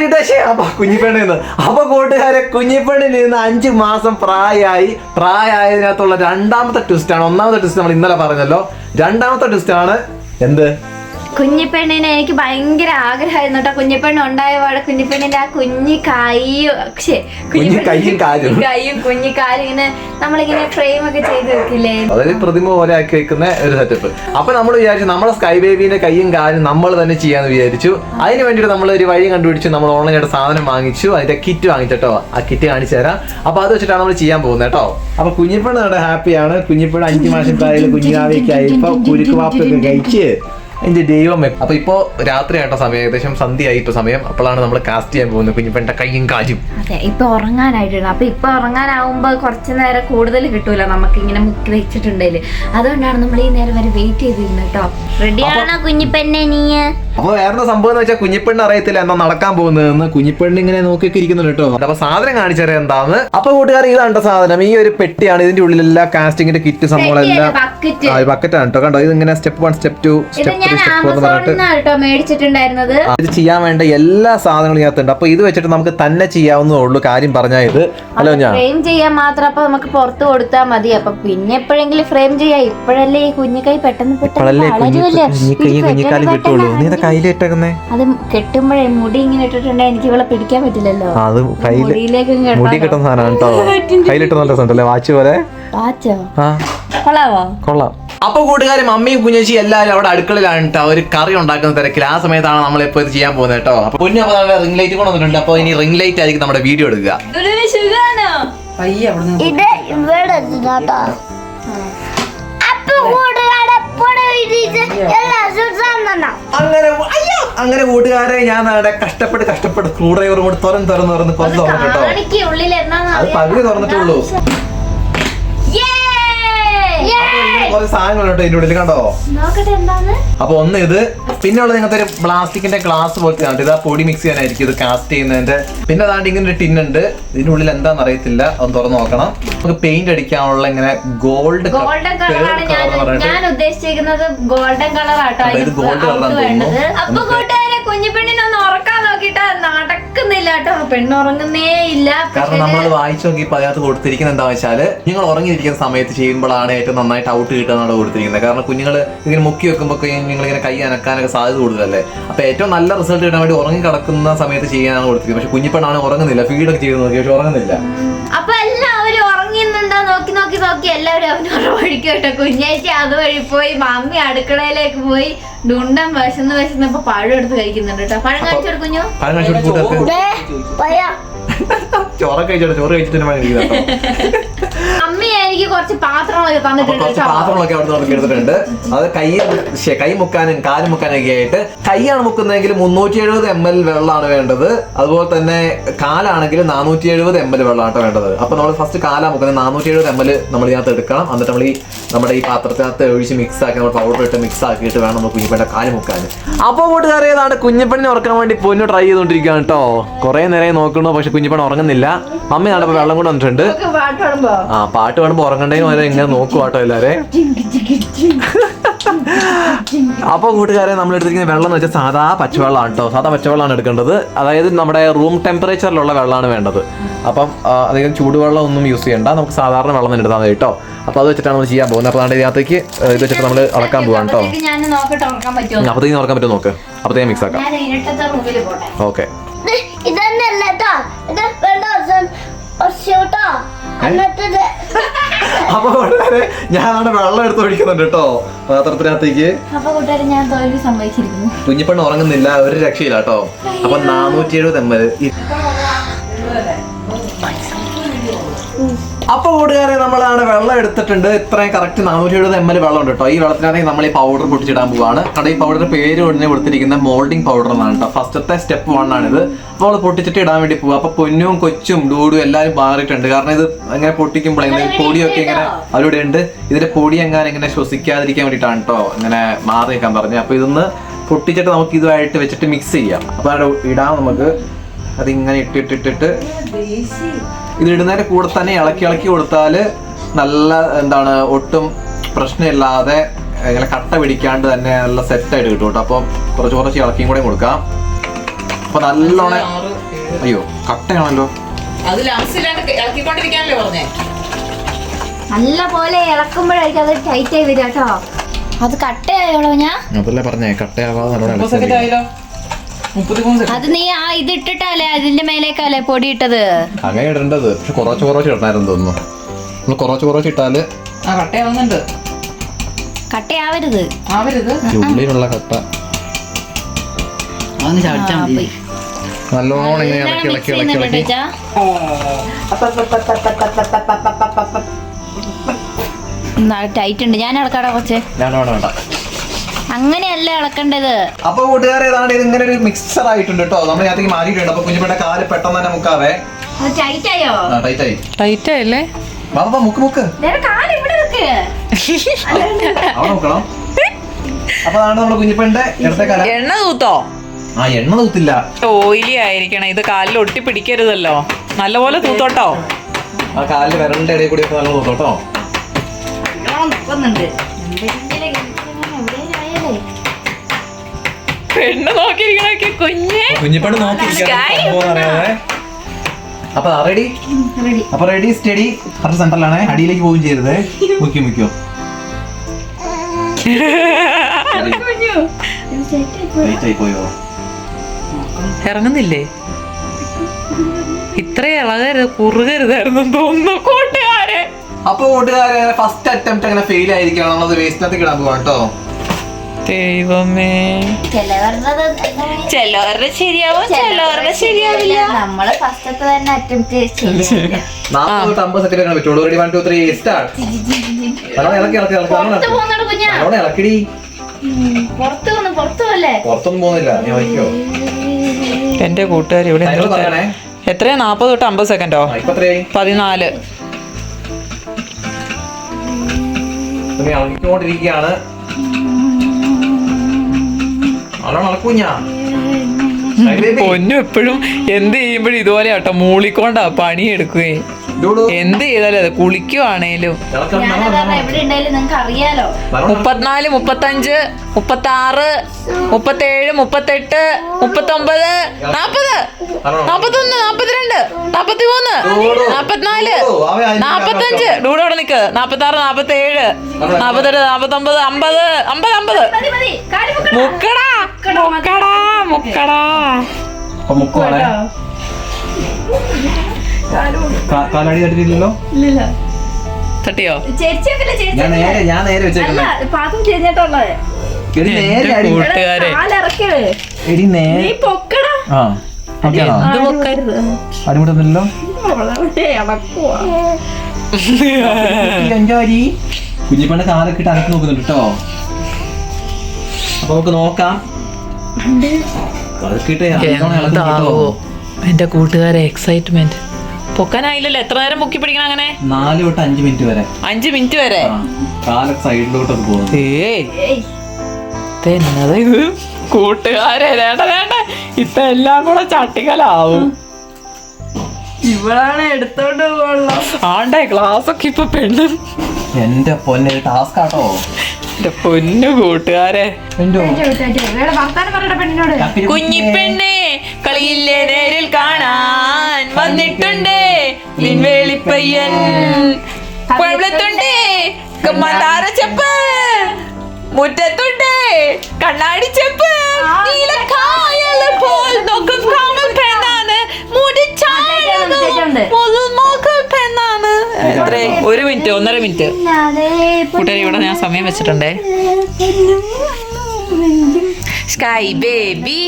ഹിതേഷേ അപ്പൊ കുഞ്ഞിപ്പെണ്ണിൽ നിന്ന്. അപ്പൊ കൂട്ടുകാരെ കുഞ്ഞിപ്പെണ്ണിൽ നിന്ന് അഞ്ച് മാസം പ്രായമായി പ്രായമായതിനകത്തുള്ള രണ്ടാമത്തെ ട്വിസ്റ്റ് ആണ്. ഒന്നാമത്തെ ട്വിസ്റ്റ് നമ്മൾ ഇന്നലെ പറഞ്ഞല്ലോ. രണ്ടാമത്തെ ട്വിസ്റ്റ് ആണ് എന്ത്? കുഞ്ഞിപ്പെണ്ണിനെ എനിക്ക് ഭയങ്കര ആഗ്രഹമായിരുന്നു കേട്ടോ കുഞ്ഞിപ്പെണ്ണ് ഉണ്ടായ പാടെ കുഞ്ഞിപ്പെണ്ണിന്റെ ആ കുഞ്ഞി കൈയും പക്ഷേ കുഞ്ഞി കൈയും കാലും. കൈയും കുഞ്ഞി കാലും ഇങ്ങനെ നമ്മളിങ്ങനെ ഫ്രെയിം ഒക്കെ ചെയ്ത് വെക്കില്ലേ? അതായത് പ്രതിമ പോലെ ആക്കി വെക്കുന്ന ഒരു സെറ്റപ്പ് അപ്പൊ നമ്മൾ വിചാരിച്ചു നമ്മളെ സ്കൈ ബേബിന്റെ കൈയും കാലും നമ്മൾ തന്നെ ചെയ്യാന്ന് വിചാരിച്ചു. അതിന് വേണ്ടിയിട്ട് നമ്മൾ ഒരു വഴി കണ്ടുപിടിച്ചു. നമ്മൾ ഓൺലൈനായിട്ട് സാധനം വാങ്ങിച്ചു. അതിന്റെ കിറ്റ് വാങ്ങിച്ചോ ആ കിറ്റ് കാണിച്ചു തരാം. അപ്പൊ അത് വെച്ചിട്ടാണ് നമ്മൾ ചെയ്യാൻ പോകുന്നത് കേട്ടോ അപ്പൊ കുഞ്ഞിപ്പണ് നമ്മുടെ ഹാപ്പിയാണ് കുഞ്ഞിപ്പണ് അഞ്ചു മാസത്തായാലും പ്രായത്തിൽ കുഞ്ഞിനാവിയൊക്കെ ആയി. ഇപ്പൊ കുരുക്കുവാപ്പൊക്കെ കഴിച്ച് എന്റെ ദൈവമേ. അപ്പൊ ഇപ്പോ രാത്രി ആയിട്ട സമയം. ഏകദേശം സന്ധ്യയായി ഇപ്പൊ സമയം. അപ്പോഴാണ് നമ്മൾ കാസ്റ്റ് ചെയ്യാൻ പോകുന്നത്. കുഞ്ഞിപ്പന്റെ കയ്യും കാലും. അതെ ഇപ്പൊ ഉറങ്ങാനായിട്ടുണ്ട്. അപ്പൊ ഇപ്പൊ ഉറങ്ങാനാവുമ്പോ കുറച്ച് നേരം കൂടുതൽ കിട്ടൂല. നമുക്ക് ഇങ്ങനെ മുക്കി വെച്ചിട്ടുണ്ടെങ്കിൽ അതുകൊണ്ടാണ് നമ്മൾ ഈ നേരം വരെ വെയിറ്റ് ചെയ്തിരുന്നത് കേട്ടോ റെഡിയാണോ കുഞ്ഞിപ്പെണ്ണെ നീ അപ്പൊ വേറെ സംഭവം എന്ന് വെച്ചാൽ കുഞ്ഞിപ്പെണ്ണ് അറിയത്തില്ല എന്നാ നടക്കാൻ പോകുന്നതെന്ന്. കുഞ്ഞിപ്പെണ്ണ് ഇങ്ങനെ നോക്കിയൊക്കെ ഇരിക്കുന്നുണ്ട് കേട്ടോ. അപ്പൊ സാധനം കാണിച്ചറിയാം എന്താന്ന്. അപ്പൊ കൂട്ടുകാർ ഇതാണ്ട സാധനം ഈ ഒരു പെട്ടിയാണ് ഇതിന്റെ ഉള്ളിൽ എല്ലാ കാസ്റ്റിംഗിന്റെ കിറ്റ് സംഭവങ്ങളെല്ലാം ബക്കറ്റാണ് ബക്കറ്റ് കേട്ടോ. കണ്ടോ? ഇത് ഇങ്ങനെ step one step two step three step four എന്ന് പറഞ്ഞിട്ട് ഇത് ചെയ്യാൻ വേണ്ട എല്ലാ സാധനങ്ങളും ഇതിനകത്തുണ്ട് അപ്പൊ ഇത് വെച്ചിട്ട് നമുക്ക് തന്നെ ചെയ്യാവുന്നതേ ഉള്ളൂ കാര്യം പറഞ്ഞാൽ ഇത്. ഹലോ ഞാൻ. ഫ്രെയിം ചെയ്യാൻ മാത്രം അപ്പൊ നമുക്ക് പുറത്ത് കൊടുത്താൽ മതി. അപ്പൊ പിന്നെ എപ്പോഴെങ്കിലും ഫ്രെയിം ചെയ്യാം. ഇപ്പോഴല്ലേ ഈ കുഞ്ഞിക്കൈ പെട്ടെന്ന് പെട്ടെന്ന് കുഞ്ഞിക്കൈ കുഞ്ഞിക്കാലം കിട്ടുള്ളൂ. നീ ഇതാ ഇട്ടേക്കുന്നേ? അത് കെട്ടുമ്പോഴേ മുടി ഇങ്ങനെ ഇട്ടിട്ടുണ്ടെങ്കിൽ എനിക്ക് ഇവളെ പിടിക്കാൻ പറ്റില്ലല്ലോ. അത് കയ്യിൽ മുടിയിലേക്ക് മുടി കിട്ടുന്ന സാധനമാണ് കേട്ടോ. കയ്യിലിട്ട് നല്ല രസമുണ്ടല്ലേ വാച്ച് പോലെ? വാച്ചോ? ആ. കൊള്ളാവോ? കൊള്ളാം. അപ്പൊ കൂട്ടുകാരും അമ്മയും കുഞ്ഞേച്ചി എല്ലാവരും അവിടെ അടുക്കളയിലാണ് കേട്ടോ. ഒരു കറി ഉണ്ടാക്കുന്ന തിരക്കിൽ. ആ സമയത്താണ് നമ്മൾ ഇപ്പോൾ ഇത് ചെയ്യാൻ പോകുന്നത് കേട്ടോ. അപ്പൊ കുഞ്ഞു അപ്പൊ നമ്മുടെ റിംഗ് ലൈറ്റ് കൊണ്ടുവന്നിട്ടുണ്ട്. അപ്പൊ ഇനി റിംഗ് ലൈറ്റ് ആയിരിക്കും നമ്മുടെ വീഡിയോ എടുക്കുക. ഇത് ഇവിടെ അങ്ങനെ അയ്യോ. അങ്ങനെ കൂട്ടുകാരെ ഞാൻ അവിടെ കഷ്ടപ്പെട്ട് കഷ്ടപ്പെട്ട് സ്ക്രൂ ഡ്രൈവർ കൂടി തുറന്ന് തുറന്ന് തുറന്ന് കൊറച്ച് തുറന്നു കേട്ടോ. കാണിക്ക് ഉള്ളിൽ എന്നാന്ന് അത് പകുതി തുറന്നിട്ടുള്ളൂ. കുറെ സാധനങ്ങളുണ്ട് ഇതിന്റെ ഉള്ളിൽ കണ്ടോ? അപ്പൊ ഒന്ന് ഇത് പിന്നെ ഉള്ളത് ഇങ്ങനത്തെ ഒരു പ്ലാസ്റ്റിക്കിന്റെ ഗ്ലാസ് പോലത്തെ ആണ് ഇത് ആ പൊടി മിക്സ് ചെയ്യാനായിരിക്കും ഇത് കാസ്റ്റ് ചെയ്യുന്നതിന്റെ. പിന്നെ അതാണ്ട് ഇങ്ങനെ ഒരു ടിൻ ഉണ്ട്. ഇതിന്റെ ഉള്ളിൽ എന്താണെന്ന് അറിയത്തില്ല. ഒന്ന് തുറന്ന് നോക്കണം. നമുക്ക് പെയിന്റ് അടിക്കാനുള്ള ഇങ്ങനെ ഗോൾഡ് ഗോൾഡൻ കളറാണ് ഞാൻ ഞാൻ ഉദ്ദേശിച്ചിരിക്കുന്നത് ഗോൾഡൻ colour ആണെന്ന് വേണ്ടത് തോന്നുന്നു. അപ്പൊ കൂട്ടുകാരെ ഉറക്കാൻ നോക്കിട്ട് നടക്കുന്നില്ല കേട്ടോ. പെണ്ണ് ഉറങ്ങുന്നേ ഇല്ല. കാരണം നമ്മൾ വായിച്ചു നോക്കിയപ്പോൾ അതിനകത്ത് കൊടുത്തിരിക്കുന്നത് എന്താ വെച്ചാൽ നിങ്ങൾ ഉറങ്ങിയിരിക്കുന്ന സമയത്ത് ചെയ്യുമ്പോഴാണ് ഏറ്റവും നന്നായിട്ട് ഔട്ട് കിട്ടുന്നതാണ് കൊടുത്തിരിക്കുന്നത്. കാരണം കുഞ്ഞുങ്ങൾ ഇങ്ങനെ മുക്കി വെക്കുമ്പോൾ നിങ്ങൾ ഇങ്ങനെ കൈ അനക്കാനൊക്കെ സാധ്യത കൂടുതലല്ലേ? അപ്പൊ ഏറ്റവും നല്ല റിസൾട്ട് കിട്ടാൻ വേണ്ടി ഉറങ്ങി കിടക്കുന്ന സമയത്ത് ചെയ്യാനാണ് കൊടുത്തത് പക്ഷെ കുഞ്ഞിപ്പെണ്ണാണ് ഉറങ്ങുന്നില്ല. ഫീഡൊക്കെ ചെയ്ത് നോക്കി പക്ഷെ ഉറങ്ങുന്നില്ല. അപ്പൊ എല്ലാവരും ഉറങ്ങിന്നുണ്ടോ? നോക്കി നോക്കി നോക്കി. എല്ലാവരും അവനോട് വഴിക്ക് കേട്ടോ. കുഞ്ഞാഴ്ച അതുവഴി പോയി മമ്മി അടുക്കളയിലേക്ക് പോയി ഡുണ്ടൻ വിശന്ന് വിശന്നപ്പോ പഴം എടുത്ത് കഴിക്കുന്നുണ്ട് കേട്ടോ. പഴം കഴിച്ചു കൊടുക്കുഞ്ഞു പഴം പയ്യ ചോറൊക്കെ കഴിച്ചോട്ടെ ചോറ് കഴിച്ചിട്ട് മതി കേട്ടോ. അമ്മ എനിക്ക് കുറച്ച് പാത്രങ്ങളൊക്കെ തന്നിട്ടുണ്ട് കുറച്ച് പാത്രങ്ങളൊക്കെ അവിടെ നമുക്ക് എടുത്തിട്ടുണ്ട്. അത് കൈ കൈ മുക്കാനും കാൽ മുക്കാനൊക്കെ ആയിട്ട് കൈയാണ് മുക്കുന്നതെങ്കിൽ മുന്നൂറ്റി എഴുപത് എം എൽ വെള്ളമാണ് വേണ്ടത്. അതുപോലെ തന്നെ കാലാണെങ്കിൽ നാനൂറ്റി എഴുപത് എം എൽ വെള്ളമാണ് വേണ്ടത്. അപ്പൊ നമ്മൾ ഫസ്റ്റ് കാലാ മുക്കുന്നത് നാനൂറ്റി എഴുപത് എം എൽ നമ്മൾ ഇതിനകത്ത് എടുക്കണം. എന്നിട്ട് നമ്മൾ ഈ നമ്മുടെ ഈ പാത്രത്തിനകത്ത് ഒഴിച്ച് മിക്സ് ആക്കി നമ്മൾ പൗഡർ ഇട്ട് മിക്സ് ആക്കിയിട്ട് വേണം നമ്മൾ കുഞ്ഞിപ്പേട്ട കാൽ മുക്കാൻ. അപ്പോൾ കൂട്ടുകാരെ ഏതാണ് കുഞ്ഞിപ്പണ്ണിനെ ഉറക്കാൻ വേണ്ടി പൊന്നു ട്രൈ ചെയ്തുകൊണ്ടിരിക്കുകയാണ് കേട്ടോ. കുറെ നേരം നോക്കുന്നു പക്ഷെ കുഞ്ഞിപ്പണ്ണ ഉറങ്ങുന്നില്ല. അമ്മയാണ് വെള്ളം കൊണ്ട് വന്നിട്ടുണ്ട്. നമുക്ക് ആ പാട്ട് പാടുമ്പോൾ ഉറങ്ങണ്ടേന്ന് വരെ ഇങ്ങനെ നോക്കുവാട്ടോ എല്ലാരെ. അപ്പൊ കൂട്ടുകാരെ നമ്മൾ എടുത്തിരിക്കുന്ന വെള്ളം എന്ന് വെച്ചാൽ സാധാ പച്ചവെള്ളമാണ് കേട്ടോ സാധാ പച്ചവെള്ളമാണ് എടുക്കേണ്ടത്. അതായത് നമ്മുടെ റൂം ടെമ്പറേച്ചറിലുള്ള വെള്ളമാണ് വേണ്ടത്. അപ്പം അധികം ചൂടുവെള്ളം ഒന്നും യൂസ് ചെയ്യണ്ട. നമുക്ക് സാധാരണ വെള്ളം തന്നെ എടുത്താൽ മതി കേട്ടോ അപ്പൊ അത് വെച്ചിട്ടാണ് നമ്മൾ ചെയ്യാൻ പോകുന്നത്. അപ്പോൾ ഇതിനകത്തേക്ക് ഇത് വെച്ചിട്ട് നമ്മൾ അളക്കാൻ പോവാണ് കേട്ടോ അപ്പോഴത്തേക്ക് ഞാൻ നോക്കട്ടെ ഉറക്കാൻ പറ്റുമോ നോക്ക്. അപ്പത്തേക്ക് മിക്സ് ആക്കാം. ഞാൻ ഇരട്ടത്തെ റൂമിൽ പോട്ടെ. ഓക്കെ. ഇതന്നെയല്ല കേട്ടോ ഇത് വേണ്ട കേട്ടോ അപ്പൊ കൂട്ടുകാരെ ഞാൻ അവിടെ വെള്ളം എടുത്ത് ഒഴിക്കുന്നുണ്ട് കേട്ടോ. പാത്രത്തിനകത്തേക്ക്. കുഞ്ഞിപ്പെണ്ണ് ഉറങ്ങുന്നില്ല ഒരു രക്ഷയില്ല കേട്ടോ. അപ്പൊ നാനൂറ്റി എഴുപത് എം എൽ അപ്പൊ കൂട്ടുകാരെ നമ്മളാണ് വെള്ളം എടുത്തിട്ടുണ്ട്. ഇത്രയും കറക്റ്റ് നാനൂറ്റി എഴുപത് എം എൽ വെള്ളം ഉണ്ട് കേട്ടോ. ഈ വെള്ളത്തിനാണെങ്കിൽ നമ്മൾ ഈ പൗഡർ പൊട്ടിച്ചിടാൻ പോവാണ്. കാരണം ഈ പൗഡർ പേര് ഉടനെ കൊടുത്തിരിക്കുന്ന മോൾഡിംഗ് പൗഡർ എന്നാണ് കേട്ടോ. ഫസ്റ്റത്തെ സ്റ്റെപ്പ് വൺ ആണിത്. അപ്പോൾ നമ്മൾ പൊട്ടിച്ചിട്ട് ഇടാൻ വേണ്ടി പോവാ. അപ്പൊ പൊന്നും കൊച്ചും ഡൂഡും എല്ലാവരും മാറിയിട്ടുണ്ട്. കാരണം ഇത് അങ്ങനെ പൊട്ടിക്കുമ്പോൾ ഇങ്ങനെ പൊടിയൊക്കെ ഇങ്ങനെ അവരുടെ ഉണ്ട്. ഇതിന്റെ പൊടി എങ്ങാനും ഇങ്ങനെ ശ്വസിക്കാതിരിക്കാൻ വേണ്ടിട്ടാണ് കേട്ടോ ഇങ്ങനെ മാറി നിൽക്കാൻ പറഞ്ഞത്. അപ്പൊ ഇതൊന്ന് പൊട്ടിച്ചിട്ട് നമുക്ക് ഇതുമായിട്ട് വെച്ചിട്ട് മിക്സ് ചെയ്യാം. അപ്പൊ അവിടെ ഇടാം നമുക്ക്. അതിങ്ങനെ ഇട്ടിട്ടിട്ടിട്ട്. ഇത് ഇടുന്നതിന്റെ കൂടെ തന്നെ ഇളക്കി ഇളക്കി കൊടുത്താൽ നല്ല എന്താണ് ഒട്ടും പ്രശ്നമില്ലാതെ ഇങ്ങനെ കട്ട പിടിക്കാണ്ട് തന്നെ നല്ല സെറ്റായിട്ട് കിട്ടും കേട്ടോ. അപ്പോൾ കുറച്ച് കുറച്ച് ഇളക്കിയും കൂടെ കൊടുക്കാം. അപ്പൊ നല്ലോണം അയ്യോ കട്ടയാണല്ലോ. അത് നല്ല പോലെ ഇളക്കുമ്പോഴായിരിക്കും അത് ടൈറ്റ് ആയി വരിക കേട്ടോ. അത് കട്ടയായോളോ ഞാൻ? അതല്ലേ പറഞ്ഞേ കട്ടയാവാതെ അത് നീ ആ ഇത് ഇട്ടിട്ടല്ലേ അതിന്റെ മേലേക്കല്ലേ പൊടി ഇട്ടത്? അങ്ങനെ ഇടേണ്ടത്. പക്ഷെ കുറച്ച് കുറച്ച് ഇടണായിരുന്നു തോന്നുന്നു. നമ്മൾ കുറച്ച് കുറച്ച് ഇട്ടാൽ ആ കട്ടയാവുന്നുണ്ട് കട്ടയാവരുത് ആവരുത്. ഉള്ളിലുള്ള കട്ട. അതൊന്ന് മതി. നല്ലോണം ഇങ്ങനെ നല്ലോണം ഇളക്കി ഇളക്കി ഇളക്കി ഇളക്കി. ടൈറ്റ് ഉണ്ട്. ഞാൻ ഇളക്കാടാ കൊച്ചേ വേണ്ട വേണ്ട വേണ്ട. അങ്ങനെയല്ല ഇളക്കേണ്ടത് അപ്പൊ കൂട്ടുകാരെ ഏതാണ്ട് ഇത് ഇങ്ങനെ ഒരു മിക്സർ ആയിട്ടുണ്ട് കേട്ടോ. നമ്മൾ അതിനകത്തേക്ക് മാറിയിട്ടുണ്ട് അപ്പൊ കുഞ്ഞുപേട്ട കാൽ പെട്ടെന്ന് തന്നെ മുക്കാവേ. അത് ടൈറ്റ് ആയോ? ടൈറ്റ് ആയി. ടൈറ്റ് ആയല്ലേ? വാ വാ, മുക്ക് മുക്ക്. കാൽ ഇവിടെ വെക്ക്. അവിടെ നോക്കണം അപ്പൊ അതാണ് ഇടത്തെ കാല. എണ്ണ തൂത്തോ? ആ എണ്ണ തൂത്തില്ല. ഓയിലി ആയിരിക്കണം. ഇത് കാലിൽ ഒട്ടി പിടിക്കരുതല്ലോ. നല്ലപോലെ തൂത്തോട്ടോ. ആ കാലിൽ വരണ്ട ഇടയിൽ കൂടി നല്ല തൂത്തോട്ടോ. പെണ്ണ് നോക്കിയിരിക്കണൊക്കെ കുഞ്ഞെ. കുഞ്ഞിപ്പണ്ട് നോക്കിയിരിക്കാതെ അപ്പൊ റെഡി റെഡി അപ്പൊ റെഡി സ്റ്റഡി കറക്റ്റ് സെന്ററിലാണ് അടിയിലേക്ക് പോവുകയും ചെയ്തത് മുക്കി മുക്കിയോ. പോയോ? ഇറങ്ങുന്നില്ലേ? ഇത്ര ഇളകരുത് കുറുകരുതായിരുന്നു തോന്നുന്നു കൂട്ടുകാരെ. അപ്പൊ കൂട്ടുകാരെ ഫസ്റ്റ് അറ്റംപ്റ്റ് അങ്ങനെ ഫെയിൽ ആയിരിക്കണം. നമ്മളത് വേസ്റ്റിനകത്ത് കിടാൻ പോവാ കേട്ടോ. ദൈവമേ. ചിലവരുടെ ശരിയാവും ചിലവരുടെ ശരിയാവില്ല. നമ്മൾ ഫസ്റ്റത്തെ തന്നെ അറ്റംപ്റ്റ് വഹിക്കോ എന്റെ കൂട്ടുകാർ ഇവിടെ എത്രയാ? നാപ്പത് തൊട്ട് അമ്പത് സെക്കൻഡോ പതിനാല്. ഇളക്കുഞ്ഞാ പൊന്നു എപ്പോഴും എന്ത് ചെയ്യുമ്പോഴും ഇതുപോലെ ആട്ടോ മൂളിക്കൊണ്ടാ പണിയെടുക്കുകയും. എന്ത് ചെയ്താലും അത് കുളിക്കുവാണേലും. മുപ്പത്തിനാല് എവിടെ ഉണ്ടായാലും നിങ്ങക്ക് അറിയാലോ. മുപ്പത്തിനാല് മുപ്പത്തഞ്ച് മുപ്പത്താറ് മുപ്പത്തേഴ് മുപ്പത്തെട്ട് മുപ്പത്തൊമ്പത് നാപ്പത്. നാപ്പത്തൊന്ന് നാപ്പത്തിരണ്ട് നാപ്പത്തി മൂന്ന് നാപ്പത്തിനാല് നാപ്പത്തഞ്ച്. ഡൂടെ അവിടെ നിക്ക്. നാപ്പത്തി ഏഴ് നാപ്പത്തെട്ട് നാപ്പത്തൊമ്പത് അമ്പത് അമ്പത് അമ്പത്. മുക്കടാ. മുക്കടാ മുക്കടാ മുക്കുവാണേ. കാലടി തട്ടിട്ടില്ലല്ലോ തട്ടിയോ? ഞാൻ നേരെ ഞാൻ നേരെ കുഞ്ഞിപ്പണ്ട് കാലൊക്കെ ഇട്ട് അനക്ക് നോക്കുന്നുണ്ട് കേട്ടോ. അപ്പൊ നമുക്ക് നോക്കാം. എന്റെ കൂട്ടുകാരെ എക്സൈറ്റ്മെന്റ് പൊക്കാനായില്ലല്ലോ. എത്ര നേരം പൊക്കി പിടിക്കണം അങ്ങനെ? നാല് തൊട്ട് അഞ്ച് മിനിറ്റ് വരെ. അഞ്ച് മിനിറ്റ് വരെ? കാലൊക്കെ സൈഡിലോട്ടൊക്കെ ഇതെന്നതാ ഇത് കൂട്ടുകാരെ വേണ്ട വേണ്ട. ഇപ്പൊ എല്ലാം കൂടെ ചട്ടിക്കലാവും. ഇവളാണ് എടുത്തോണ്ട് പോകണല്ലോ ആണ്ടേ ക്ലാസ് ഒക്കെ ഇപ്പൊ പെണ്ണും. എന്റെ പൊന്നെ ടാസ്ക് ആട്ടോ. എന്റെ പൊന്നു കൂട്ടുകാരെ. കുഞ്ഞിപ്പെണ്ണെ കളിയില്ലേ നേരിൽ കാണാൻ വന്നിട്ടുണ്ട്. നിൻവേളിപ്പയ്യൻ കുഴമ്പളത്തുണ്ട് മന്ദാരച്ചപ്പ് മുറ്റത്തുണ്ട്. കണ്ണാടി ചെപ്പ്. നീലക്കായൽ പോൽ നോക്കും പെണ്ണാണ്. മുടി ചേച്ചിയുണ്ട്. നോക്കും എത്രേ ഒരു മിനിറ്റ് ഒന്നര മിനിറ്റ്. കൂട്ടുകാരി ഇവിടെ ഞാൻ സമയം വെച്ചിട്ടുണ്ടേ. Sky baby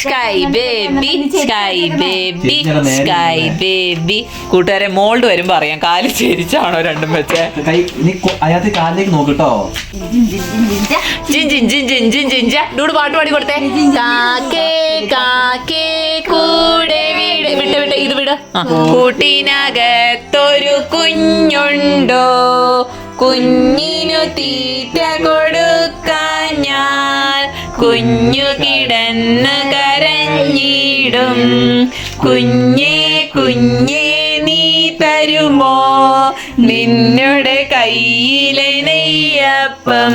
sky baby sky baby sky baby കൂട്ടുകാരെ മോൾഡ് വരുമ്പോ അറിയാം കാൽ ചേരിച്ചാണോ രണ്ടും വെച്ചേ കൈ നീ കൊ- അതിനകത്ത് കാലിലേക്ക് നോക്കട്ടോ ജിൻ ജിൻ ജിൻ ജിൻ ജിൻ ജിൻ ജ. ഡൂഡ് പാട്ട് പാടി കൊടുത്തേ കാക്കേ കാക്കേ കൂടെ വീട് വിട്ട് വിട്ട് ഇത് വിട്. കൂട്ടിനകത്തൊരു കുഞ്ഞുണ്ടോ കുഞ്ഞിനു തീറ്റ കൊടുക്കാൻ ഞാൻ കുഞ്ഞു കിടന്ന് കരഞ്ഞിടും. കുഞ്ഞേ കുഞ്ഞേ നീ തരുമോ? നിന്നുടെ കയ്യിലെ നെയ്യപ്പം.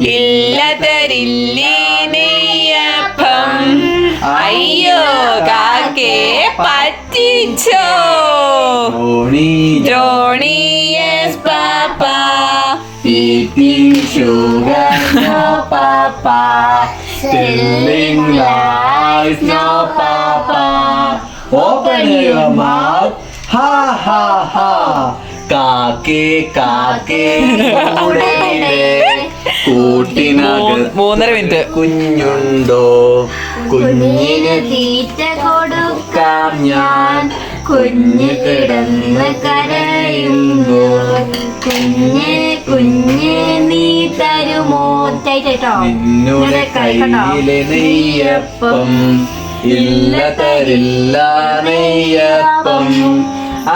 ഇല്ല തരില്ലേ നെയ്യപ്പം. അയ്യോ കാക്കേ പറ്റിച്ചോ? Johnny yes papa. Eating sugar no papa telling lies no papa open your mouth ha ha ha കാക്കേ കാക്കേ കൂട്ടിനകത്ത് മൂന്നര മിനിറ്റ് കുഞ്ഞുണ്ടോ കുഞ്ഞിന് തീറ്റ കൊടുക്കാം ഞാൻ കുഞ്ഞ് കിടന്ന് കരയുന്നു. കുഞ്ഞ് കുഞ്ഞ് നീ തരുമോ? കേട്ടോ നിന്നുടെ കയ്യിലെ നെയ്യപ്പം ഇല്ല തരില്ല നെയ്യപ്പം.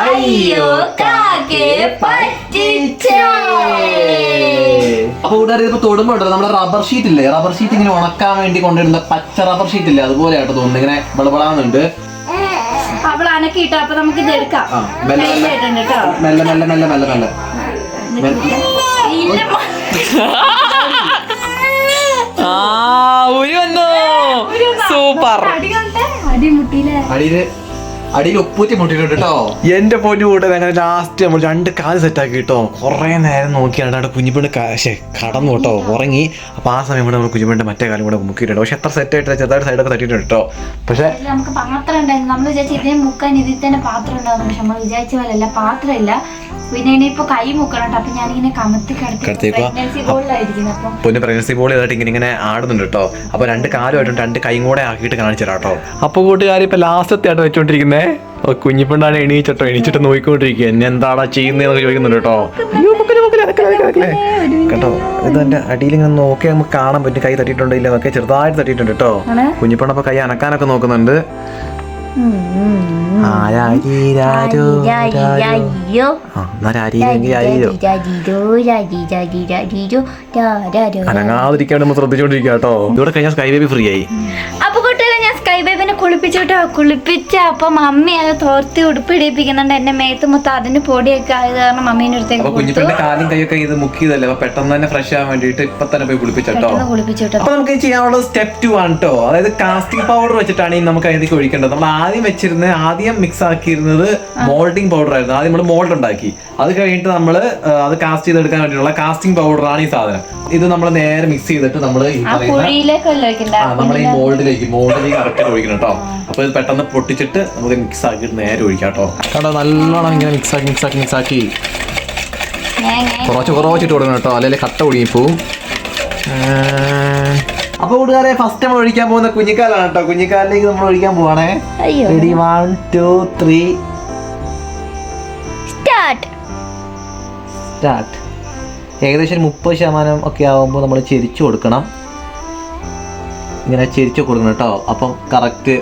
അയ്യോ കാക്കേ പറ്റിച്ചേ. അപ്പൊ ഇതിപ്പോ ഉണ്ടല്ലോ നമ്മുടെ റബ്ബർ ഷീറ്റ് ഇല്ലേ? റബ്ബർ ഷീറ്റ് ഇങ്ങനെ ഉണക്കാൻ വേണ്ടി കൊണ്ടിരുന്ന പച്ച റബ്ബർ ഷീറ്റ് ഇല്ലേ? അതുപോലെ ആയിട്ട് തോന്നുന്നു. ഇങ്ങനെ വിളവിളാന്നുണ്ട് അവൾ അനക്കിട്ടോ അപ്പൊ നമുക്ക് ഇത് എടുക്കാം. ആ മെല്ലെ മെല്ലെ മെല്ലെ. മെല്ലെ മെല്ലെ മെല്ലെ ആ ഉരു വന്നു. സൂപ്പർ അടി കണ്ടേ അടി മുട്ടിയില്ലേ അടിയിൽ അടിയിൽ ഉപ്പൂറ്റി മുട്ടിട്ടുണ്ട് കേട്ടോ. എന്റെ പൊന്നു കൂടെ അങ്ങനെ ലാസ്റ്റ് നമ്മൾ രണ്ട് കാൽ സെറ്റ് ആക്കി കേട്ടോ. കുറെ നേരം നോക്കിയാണ് അവിടെ കുഞ്ഞിപ്പെണ്ണ് ശേ കടന്നു കേട്ടോ ഉറങ്ങി. അപ്പൊ ആ സമയം കൂടെ നമ്മൾ കുഞ്ഞിപ്പെണ്ണിന്റെ മറ്റേ കാലം കൂടെ മുക്കിയിട്ടുണ്ട്. പക്ഷെ എത്ര സെറ്റ് ആയിട്ട് ചെറുതായിട്ട് സൈഡൊക്കെ തട്ടിയിട്ടുണ്ട് കേട്ടോ. പക്ഷേ നമുക്ക് പാത്രം ഉണ്ടായിരുന്നു. നമ്മൾ വിചാരിച്ചു ഇതിനെ മുക്കാൻ ഇതിൽ തന്നെ പാത്രം ഉണ്ടാവും പക്ഷെ നമ്മൾ വിചാരിച്ച പോലെയല്ല പാത്രമില്ല പിന്നെ ഇനിയിപ്പോ കൈ മുക്കണം കേട്ടോ. അപ്പൊ ഞാനിങ്ങനെ കമത്തി. പ്രഗ്നൻസി പൊന്നു ബോൾ ചെയ്തിട്ട് ഇങ്ങനെ ഇങ്ങനെ ആടുന്നുണ്ട് കേട്ടോ. അപ്പൊ രണ്ട് കാലുമായിട്ടും രണ്ട് കൈയും കൂടെ ആക്കിയിട്ട് കാണിച്ചു കേട്ടോ. അപ്പൊ കൂട്ടുകാർ ഇപ്പൊ ലാസ്റ്റത്തെ ആയിട്ട് വെച്ചോണ്ടിരിക്കുന്നേ കുഞ്ഞിപ്പെണ്ണാണ് എണീച്ചിട്ടോ. എണീച്ചിട്ട് നോക്കിക്കൊണ്ടിരിക്കുക എന്നെ എന്താടാ ചെയ്യുന്നതെന്ന് ചോദിക്കുന്നുണ്ട് കേട്ടോ. കേട്ടോ ഇത് എന്റെ അടിയിൽ ഇങ്ങനെ നോക്കി നമുക്ക് കാണാൻ പറ്റും. കൈ തട്ടിയിട്ടുണ്ടോ ഇല്ല ഒക്കെ ചെറുതായിട്ട് തട്ടിയിട്ടുണ്ട് കേട്ടോ? കുഞ്ഞിപ്പെണ്ണ കൈ അനക്കാനൊക്കെ നോക്കുന്നുണ്ട്. അനങ്ങാതിരിക്കാൻ നമ്മൾ ശ്രദ്ധിച്ചോണ്ടിരിക്കുക ഇവിടെ കഴിഞ്ഞാൽ സ്കൈ ബേബി ഫ്രീ ആയി ബേബിനെ കുളിപ്പിച്ചു അപ്പൊ മമ്മി അത് തോർത്തി ഉടുപ്പിടിപ്പിക്കുന്നുണ്ട് എന്റെ മേത്ത് മൊത്തം അതിന് പൊടിയൊക്കെ ആയത് കാരണം അടുത്തേക്ക് കൊടുത്തു. കുഞ്ഞിപ്പെണ്ണിന്റെ കാലും കൈയൊക്കെ ഇത് മുക്കിയതല്ലേ? അപ്പൊ പെട്ടെന്ന് തന്നെ ഫ്രഷ് ആവാൻ വേണ്ടിട്ട് ഇപ്പൊ തന്നെ പോയി കുളിപ്പിച്ചോ പെട്ടെന്ന് അപ്പൊ നമുക്ക് ചെയ്യാനുള്ള സ്റ്റെപ്പ് ടു ആണ് കേട്ടോ അതായത് കാസ്റ്റിംഗ് പൗഡർ വെച്ചിട്ടാണ് ഈ നമുക്ക് അതിലേക്ക് ഒഴിക്കേണ്ടത്. നമ്മൾ ആദ്യം വെച്ചിരുന്നത് ആദ്യം മിക്സ് ആക്കിയിരുന്നത് മോൾഡിംഗ് പൗഡർ ആയിരുന്നു. ആദ്യം നമ്മൾ മോൾഡ് ഉണ്ടാക്കി. അത് കഴിഞ്ഞിട്ട് നമ്മൾ അത് കാസ്റ്റ് ചെയ്തെടുക്കാൻ വേണ്ടിയിട്ടുള്ള കാസ്റ്റിംഗ് പൗഡർ ആണ് ഈ സാധനം. ഇത് നമ്മൾ നേരെ മിക്സ് ചെയ്തിട്ട് നമ്മൾ ഈ ആ പറയുന്ന ആ നമ്മൾ ഈ മോൾഡിലേക്ക് മോൾഡിലേക്ക് കറക്റ്റ് ഒഴിക്കണം കേട്ടോ അപ്പൊ ഇത് പെട്ടെന്ന് പൊട്ടിച്ചിട്ട് നമുക്ക് മിക്സ് ആക്കിയിട്ട് നേരെ ഒഴിക്കാം കേട്ടോ. കേട്ടോ നല്ലോണം ഇങ്ങനെ മിക്സ് ആക്കി മിക്സ് ആക്കി മിക്സ് ആക്കി. കുറച്ച് കുറവച്ചിട്ട് കൊടുക്കണം കേട്ടോ. അല്ലെങ്കിൽ കട്ട ഒഴുകി പോവും അപ്പൊ കൂട്ടുകാരെ ഫസ്റ്റ് നമ്മൾ ഒഴിക്കാൻ പോകുന്ന കുഞ്ഞിക്കാലാണ് കേട്ടോ. കുഞ്ഞിക്കാലിലേക്ക് നമ്മൾ ഒഴിക്കാൻ പോവാണേ. Ready one two three start start ഏകദേശം ഒരു മുപ്പത് ശതമാനം ഒക്കെ ആകുമ്പോൾ നമ്മൾ ചെരിച്ചു കൊടുക്കണം. ഇങ്ങനെ ചിരിച്ചു കൊടുക്കണം കേട്ടോ. അപ്പം കറക്റ്റ്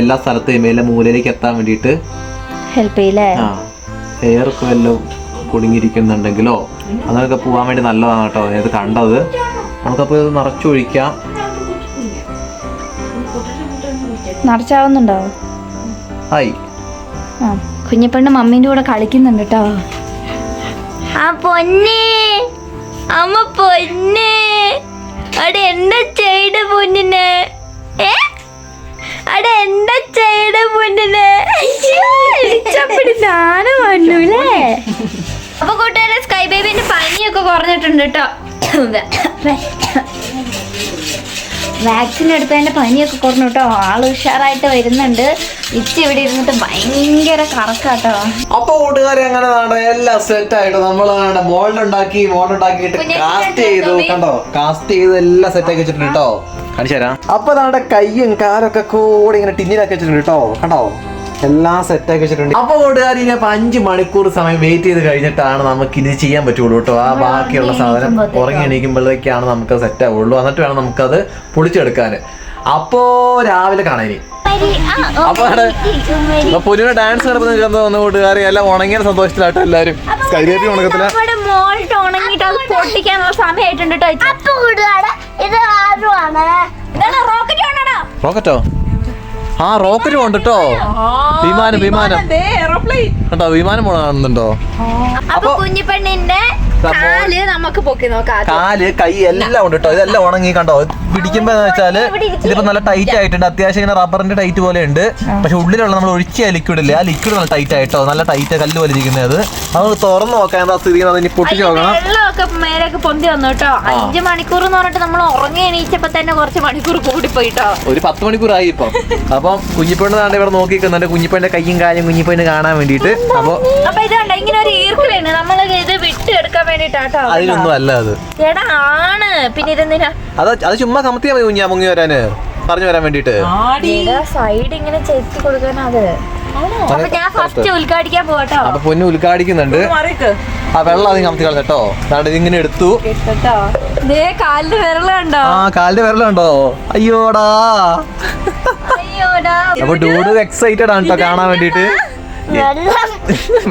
എല്ലാ സ്ഥലത്തെയും എല്ലാ മൂലയിലേക്ക് എത്താൻ വേണ്ടിയിട്ട് ഹെൽപ്പ് ചെയ്യില്ലേ? ആ എയർക്ക് വല്ലതും കുടുങ്ങിയിരിക്കുന്നുണ്ടെങ്കിലോ അങ്ങനെയൊക്കെ പോകാൻ വേണ്ടി നല്ലതാണ് കേട്ടോ. ഇത് കണ്ടത്? നമുക്കപ്പോൾ ഇത് നിറച്ചൊഴിക്കാം നിറച്ചാവുന്നുണ്ടോ? ഹായ്. ആ കുഞ്ഞിപ്പെണ്ണ് മമ്മീന്റെ കൂടെ കളിക്കുന്നുണ്ട് കേട്ടോ. ആ പൊന്നേ. അമ്മ പൊന്നേ. അവിടെ എന്താ അപ്പൊ കൂട്ടുകാരെ സ്കൈ ബേബിന്റെ പനിയൊക്കെ കുറഞ്ഞിട്ടുണ്ട് കേട്ടോ വാക്സിൻ എടുത്തതിന്റെ പനിയൊക്കെ കുറഞ്ഞു കേട്ടോ ആൾ ഉഷാറായിട്ട് വരുന്നുണ്ട്. ഇച്ച ഇവിടെ ഇരുന്നിട്ട് ഭയങ്കര കറക്കാട്ടോ അപ്പൊ കൂട്ടുകാരെ അങ്ങനെ എല്ലാം സെറ്റ് ആയിട്ട് നമ്മൾ മോൾഡ് ഉണ്ടാക്കി മോൾഡ് ഉണ്ടാക്കിയിട്ട് കാസ്റ്റ് ചെയ്തു. കണ്ടോ? കാസ്റ്റ് ചെയ്ത് എല്ലാം സെറ്റ് ആക്കി വെച്ചിട്ടുണ്ട് കേട്ടോ കാണിച്ചു തരാം അപ്പൊ നമ്മുടെ കയ്യും കാലൊക്കെ കൂടെ ഇങ്ങനെ ടിന്നിലാക്കി വെച്ചിട്ടുണ്ട് കേട്ടോ. കണ്ടോ? എല്ലാം സെറ്റ് ആക്കി വെച്ചിട്ടുണ്ട്. അപ്പൊ കൂട്ടുകാർ ഇനി അപ്പൊ അഞ്ച് മണിക്കൂർ സമയം വെയിറ്റ് ചെയ്ത് കഴിഞ്ഞിട്ടാണ് നമുക്ക് ഇത് ചെയ്യാൻ പറ്റുള്ളൂ കേട്ടോ. ആ ബാക്കിയുള്ള സാധനം ഉറങ്ങി എണീക്കുമ്പോഴേക്കാണ് നമുക്ക് സെറ്റ് ആവുള്ളൂ. എന്നിട്ട് വേണം നമുക്കത് പൊളിച്ചെടുക്കാൻ അപ്പോ രാവിലെ കാണാൻ ഇനി അപ്പൊ ഡാൻസ് നടക്കുന്ന വന്ന കൂട്ടുകാരെ. എല്ലാം ഉണങ്ങിയ സന്തോഷത്തിലാട്ടോ എല്ലാരും. കരിയേറ്റി ഉണങ്ങത്തില്ല. ഉണക്കത്തില്ല പൊട്ടിക്കാനുള്ള സമയമായിട്ടുണ്ട് ഇത് ആരുമാണ് റോക്കറ്റ് വേണോ റോക്കറ്റോ? ആ റോക്കറ്റ് ഉണ്ട് കേട്ടോ വിമാനം വിമാനം. കേട്ടോ വിമാനം കാണുന്നുണ്ടോ അപ്പൊ കുഞ്ഞിപ്പെണ്ണിന്റെ കാൽ നമുക്ക് പൊക്കി നോക്കാം. കാൽ കൈ എല്ലാം ഉണ്ട് കേട്ടോ. ഇതെല്ലാം ഉണങ്ങി കണ്ടോ? പിടിക്കുമ്പോ എന്ന് വെച്ചാൽ ഇതിപ്പോ നല്ല ടൈറ്റ് ആയിട്ടുണ്ട്. അത്യാവശ്യം ഇങ്ങനെ റബ്ബറിന്റെ ടൈറ്റ് പോലെ ഉണ്ട്. പക്ഷെ ഉള്ളിലുള്ള നമ്മൾ ഒഴിച്ച ലിക്വിഡ് ഇല്ലേ? ആ ലിക്വിഡ് നല്ല ടൈറ്റ് ആയിട്ടോ. നല്ല ടൈറ്റ് കല്ല് പോലെ ഇരിക്കുന്നത്. അത് തുറന്നു നോക്കാൻ എന്താ സ്ഥിതി ഇനി പൊട്ടിച്ച് നോക്കണം. വെള്ളമൊക്കെ മേലേക്ക് പൊന്തി വന്നു കേട്ടോ. അഞ്ച് മണിക്കൂർ എന്ന് പറഞ്ഞിട്ട് നമ്മൾ ഉറങ്ങി എണീച്ചപ്പോ തന്നെ കുറച്ച് മണിക്കൂർ കൂടിപ്പോയിട്ടോ. ഒരു പത്ത് മണിക്കൂറായി ഇപ്പൊ. അപ്പം കുഞ്ഞിപ്പെണ്ണ് താണ്ട് ഇവിടെ നോക്കി കുഞ്ഞിപ്പെണ്ണിന്റെ കയ്യും കാലും കുഞ്ഞിപ്പെണ്ണ് കാണാൻ വേണ്ടിട്ട് അപ്പൊ അപ്പൊ ഇതാണ്ട ഇങ്ങനെ ഒരു ഈർക്കിലുണ്ട് നമ്മൾ ഇത് വിട്ട് എടുക്കാൻ വേണ്ടിട്ടാട്ടോ അതിലൊന്നും അല്ല അത്. എടാ ആണ്. പിന്നെ ഇതെന്തിനാ? അത് അത് ചുമ്മാ കമത്തിയാ മതി കുഞ്ഞാ മുങ്ങി വരാന്. പറഞ്ഞു വരാൻ വേണ്ടിട്ട് സൈഡ് ഇങ്ങനെ ചെത്തി കൊടുക്കാനാ അത്. അപ്പൊ ഞാൻ ഫസ്റ്റ് ഉദ്ഘാടിക്കാൻ പോകട്ടോ അപ്പൊ പൊന്നു ഉദ്ഘാടിക്കുന്നുണ്ട്. ആ വെള്ളം അധികം കമത്തി കളഞ്ഞോ ദാണ്ട് ഇതിങ്ങനെ എടുത്തു. കാലിന്റെ വിരൽ കണ്ടോ? ആ കാലിന്റെ വിരലുണ്ടോ അയ്യോടാ. അപ്പൊ ഡൂഡ് എക്സൈറ്റഡ് ആണ് കേട്ടോ കാണാൻ വേണ്ടിട്ട്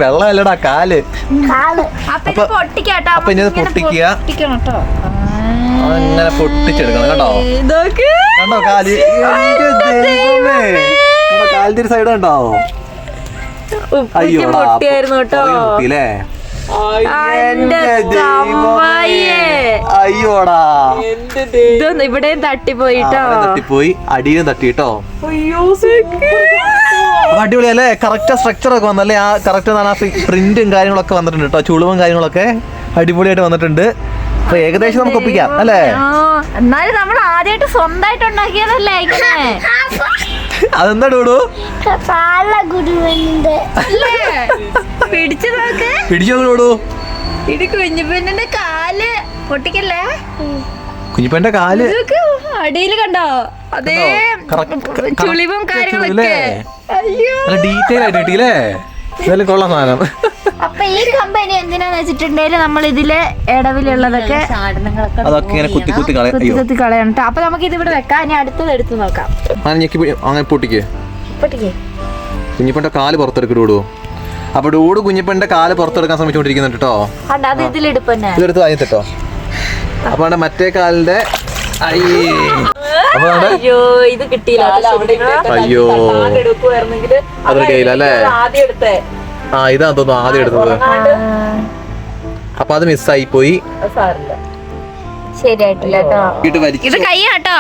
വെള്ളം. അല്ലടാ കാൽ. അപ്പൊ ഇനി പൊട്ടിക്കുക. അങ്ങനെ പൊട്ടിച്ചെടുക്കണം കേട്ടോ. കണ്ടോ കാൽ? കാലിന്റെ സൈഡ് കണ്ടോ? അയ്യോ പൊട്ടിയായിരുന്നു കേട്ടോ. അയ്യോടാ. ഇതൊന്നും ഇവിടെയും തട്ടിപ്പോയിട്ടോ തട്ടിപ്പോയി. അടിയിലും തട്ടിട്ടോ അയ്യോ അപ്പൊ അടിപൊളിയല്ലേ? കറക്റ്റ് സ്ട്രക്ചർ ഒക്കെ വന്നല്ലേ? ആ കറക്റ്റ് ആ പ്രിന്റും കാര്യങ്ങളൊക്കെ വന്നിട്ടുണ്ട് കേട്ടോ. ചുളിവും കാര്യങ്ങളൊക്കെ അടിപൊളിയായിട്ട് വന്നിട്ടുണ്ട്. അപ്പൊ ഏകദേശം നമുക്ക് ഒപ്പിക്കാം അല്ലേ? എന്നാലും നമ്മൾ ആദ്യമായിട്ട് സ്വന്തമായിട്ട് ഉണ്ടാക്കിയതല്ലേ ഇങ്ങനെ? അതെന്താ ഡൂഡു പാല ഗുരുവിന്റെ അല്ലേ? പിടിച്ചു നോക്ക് പിടിച്ചോ ഡൂഡു ഇത് കുഞ്ഞുപെണ്ണിന്റെ കാൽ. പൊട്ടിക്കല്ലേ? കുഞ്ഞിപ്പന്റെ കാൽ. അടിയിൽ കണ്ടോ? അതേ ചുളിവും കാര്യങ്ങളൊക്കെ. അയ്യോ. ഡീറ്റെയിൽ ആയിട്ട് കിട്ടിയില്ലേ ഇതെല്ലാം കൊള്ളാം സാധനം. അപ്പൊ ഈ കമ്പനി എന്തിനാന്ന് വെച്ചിട്ടുണ്ടെങ്കിൽ നമ്മൾ ഇതിലെ ഇടവിലുള്ളതൊക്കെ അതൊക്കെ ഇങ്ങനെ കുത്തി കുത്തി കളയാം കുത്തി കുത്തി കളയണം അപ്പൊ നമുക്ക് ഇത് ഇവിടെ വെക്കാം ഇനി അടുത്തത് എടുത്തു നോക്കാം അങ്ങനെ പൊട്ടിക്ക് പൊട്ടിക്കേ കുഞ്ഞിപ്പന്റെ കാൽ പുറത്തെടുക്ക് ഡൂഡു അപ്പൊ ഡൂട് കുഞ്ഞിപ്പന്റെ കാൽ പുറത്തെടുക്കാൻ ശ്രമിച്ചുകൊണ്ടിരിക്കുന്നുണ്ട് കേട്ടോ ഇതെടുത്ത് വാങ്ങി തെട്ടോ അപ്പൊ മറ്റേ കാലിന്റെ അയ്യേ ഇത് കിട്ടിയില്ല അയ്യോ അതൊരു കയ്യിലല്ലേ അല്ലേ ആദ്യം എടുത്തേ ആ ഇതാ തോന്നുന്നു ആദ്യം എടുത്തത്. അപ്പൊ അത് മിസ്സായി പോയി ഇത് കൈയാട്ടോ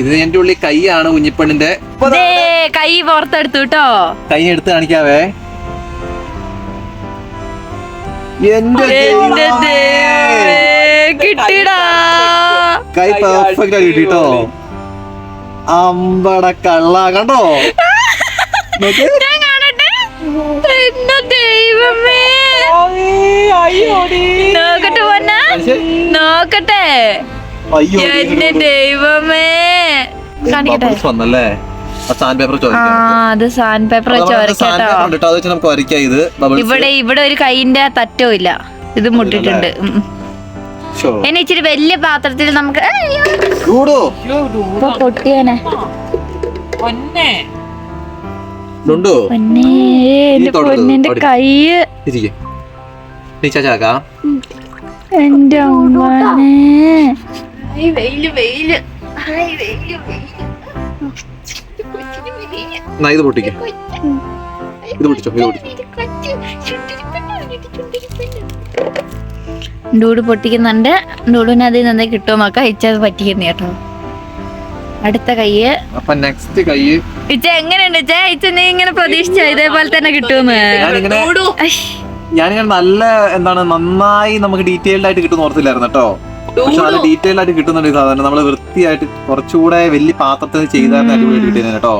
ഇത് എന്റെ ഉള്ളിൽ കൈയാണ് കുഞ്ഞിപ്പെണ്ണിന്റെ. ദേ കൈ പുറത്തെടുത്തു കേട്ടോ. കൈ എടുത്ത് കാണിക്കാവേ. കിട്ടിടാ. കൈ പെർഫെക്റ്റ് ആയിട്ട് കിട്ടിട്ടോ. അമ്പട കള്ള കണ്ടോ നോക്കട്ടെ പൊന്ന? നോക്കട്ടെ. അയ്യോ. എന്റെ ദൈവമേ. കാണിക്കട്ടെ. ഇവിടെ ഇവിടെ ഒരു കൈന്റെ തറ്റവും ഇല്ല. ഇത് മുട്ടിട്ടുണ്ട്. ഇനി ഇച്ചിരി വലിയ പാത്രത്തിൽ നമുക്ക് പൊട്ടിയനെ. പൊന്നിന്റെ. കൈ. ചാച്ചാക്കാ എന്റെ വെയിൽ വെയിൽ. ഹായ്, വെയിൽ, വെയിൽ. എന്നാ ഇത് പൊട്ടിക്ക. ഇത് പൊട്ടിച്ചോ ഇത് പൊട്ടിച്ചോ. ഡൂഡ് പൊട്ടിക്കുന്നുണ്ട്. ഡൂഡിന് അതിൽ നിന്ന് കിട്ടുമോ നോക്കാം. ഇച്ചത് പറ്റിക്കുന്ന കേട്ടോ. അടുത്ത കയ്യ്. അപ്പൊ നെക്സ്റ്റ് കൈ ഇച്ച എങ്ങനെയുണ്ട് ഇച്ച? ഇച്ച നീ ഇങ്ങനെ പ്രതീക്ഷിച്ചോ? ഇതേപോലെ തന്നെ കിട്ടുമെന്ന്? ഞാനിങ്ങനെ നല്ല എന്താണ് നന്നായി നമുക്ക് ഡീറ്റെയിൽഡ് ആയിട്ട് കിട്ടുന്ന ഓർത്തില്ലായിരുന്നു കേട്ടോ. പക്ഷെ നല്ല ഡീറ്റെയിൽഡ് ആയിട്ട് കിട്ടുന്നുണ്ട് സാധാരണ നമ്മൾ വൃത്തിയായിട്ട് കുറച്ചുകൂടെ വലിയ പാത്രത്തിൽ ചെയ്താൽ അടിപൊളിയായിട്ട് കിട്ടിയത് കേട്ടോ.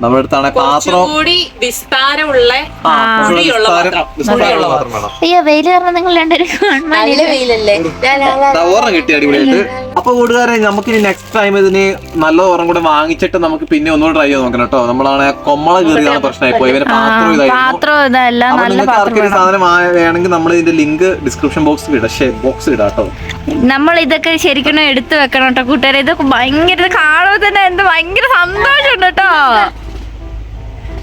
നമ്മുടെ അടുത്താണ് പാത്രം. കൂടി വിസ്താരമുള്ള വിസ്താരം- പാത്രം. വിസ്താരമുള്ള പാത്രം വേണം. അയ്യോ വെയിൽ കാരണം നിങ്ങൾ രണ്ടുപേരും കാണാനില്ല വെയിലല്ലേ? ദാ ഓർമ്മ കിട്ടി അടിപൊളിയായിട്ട്. അപ്പൊ കൂട്ടുകാരെ നമുക്ക് ഇനി നെക്സ്റ്റ് ടൈം ഇതിന് നല്ല ഓർമ്മ കൂടെ വാങ്ങിച്ചിട്ട് നമുക്ക് പിന്നെ ഒന്നുകൂടെ ട്രൈ ചെയ്ത് നോക്കണം കേട്ടോ. നമ്മളാണ് കൊമ്മള കയറിയാണ് പ്രശ്നമായി പോയി ഇവന് പാത്രം ഇതായിരുന്നു. പാത്രം ഇതല്ല അപ്പൊ നല്ല നിങ്ങൾക്ക് പാത്രം ആർക്കൊരു സാധനം വാ- വേണമെങ്കിൽ നമ്മൾ ഇതിന്റെ ലിങ്ക് ഡിസ്ക്രിപ്ഷൻ ബോക്സിൽ ഇടാം. ഷേ ബോക്സിൽ ഇടാം കേട്ടോ. നമ്മൾ ഇതൊക്കെ ശരിക്കും എടുത്തു വെക്കണം കേട്ടോ കൂട്ടുകാരെ. ഇത് ഭയങ്കര ഇത് കാണുമ്പോൾ തന്നെ എന്ത് ഭയങ്കര സന്തോഷമുണ്ട് കേട്ടോ.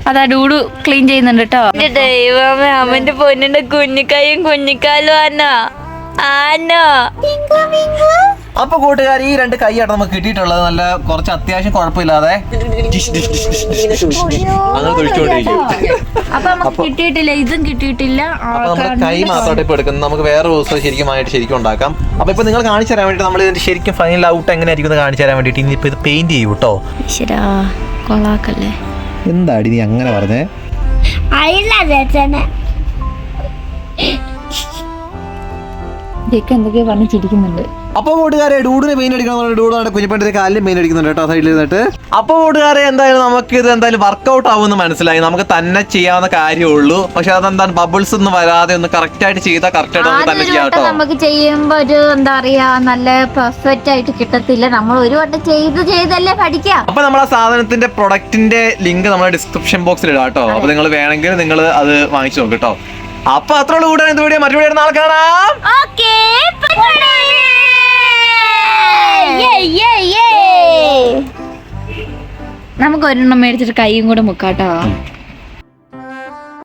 അതാ ഡൂഡു ക്ലീൻ ചെയ്യുന്നുണ്ട് കേട്ടോ ദൈവമേ അവന്റെ പൊന്നിന്റെ കുഞ്ഞിക്കൈയും കുഞ്ഞിക്കാലും ആനോ ആനോ അപ്പൊ കൂട്ടുകാർ ഈ രണ്ട് കൈയാണ് നമുക്ക് കിട്ടിയിട്ടുള്ളത്. നല്ല കുറച്ച് അത്യാവശ്യം കുഴപ്പമില്ലാതെ. അങ്ങനെ തൊഴിച്ചുകൊണ്ടിരിക്കും അപ്പൊ നമുക്ക് കിട്ടിയിട്ടില്ല ഇതും കിട്ടിയിട്ടില്ല. അപ്പൊ നമ്മൾ കൈ മാത്രമായിട്ട് ഇപ്പൊ എടുക്കുന്നത് നമുക്ക് വേറെ ദിവസം ശരിക്കും ആയിട്ട് ശരിക്കും ഉണ്ടാക്കാം. അപ്പൊ ഇപ്പൊ നിങ്ങൾ കാണിച്ചു തരാൻ വേണ്ടി നമ്മൾ ഇതിന്റെ ശരിക്കും ഫൈനൽ ഔട്ട് എങ്ങനെയായിരിക്കും എന്ന് കാണിച്ചു തരാൻ വേണ്ടിട്ട് ഇനി ഇപ്പൊ ഇത് പെയിന്റ് ചെയ്യൂട്ടോ ശരാ കൊളാക്കല്ലേ എന്താടി നീ അങ്ങനെ പറഞ്ഞേ? എന്തൊക്കെയോ പറഞ്ഞ് ചിരിക്കുന്നുണ്ട്. അപ്പൊ കൂട്ടുകാരെ ഡൂഡിന് മെയിൻ അടിക്കണം ഡൂഡാണ് കുഞ്ഞിപ്പണ്ടിന്റെ കാലിൽ മെയിൻ അടിക്കുന്നുണ്ട് കേട്ടോ സൈഡിൽ നിന്നിട്ട്. അപ്പൊ കൂട്ടുകാരെ എന്തായാലും നമുക്ക് ഇത് എന്തായാലും വർക്കൗട്ട് ആവുമെന്ന് മനസ്സിലായി. നമുക്ക് തന്നെ ചെയ്യാവുന്ന കാര്യമുള്ളൂ. പക്ഷെ അതെന്താണ്? ബബിൾസ് ഒന്നും വരാതെ ഒന്ന് കറക്റ്റ് ആയിട്ട് ചെയ്താൽ കറക്റ്റ് ആയിട്ട് നമുക്ക് തന്നെ ചെയ്യാം കേട്ടോ. നമുക്ക് ചെയ്യുമ്പോൾ ഒരു എന്താ പറയാ നല്ല പെർഫെക്റ്റ് ആയിട്ട് കിട്ടത്തില്ല. നമ്മൾ ഒരു വട്ടം ചെയ്ത് ചെയ്തല്ലേ പഠിക്കാം. അപ്പൊ നമ്മൾ ആ സാധനത്തിന്റെ പ്രൊഡക്റ്റിന്റെ ലിങ്ക് നമ്മൾ ഡിസ്ക്രിപ്ഷൻ ബോക്സിൽ ഇടാം കേട്ടോ. അപ്പൊ നിങ്ങൾ വേണമെങ്കിൽ നിങ്ങൾ അത് വാങ്ങിച്ചു നോക്ക് കേട്ടോ. അപ്പൊ അത്രയുള്ള കൂടെ ഇത് വീഡിയോ മറ്റു വീഡിയോ നാളെ കാണാം. ഓക്കേ നമുക്ക് ഒരെണ്ണം മേടിച്ചിട്ട് കൈയും കൂടെ മുക്കാട്ടോ.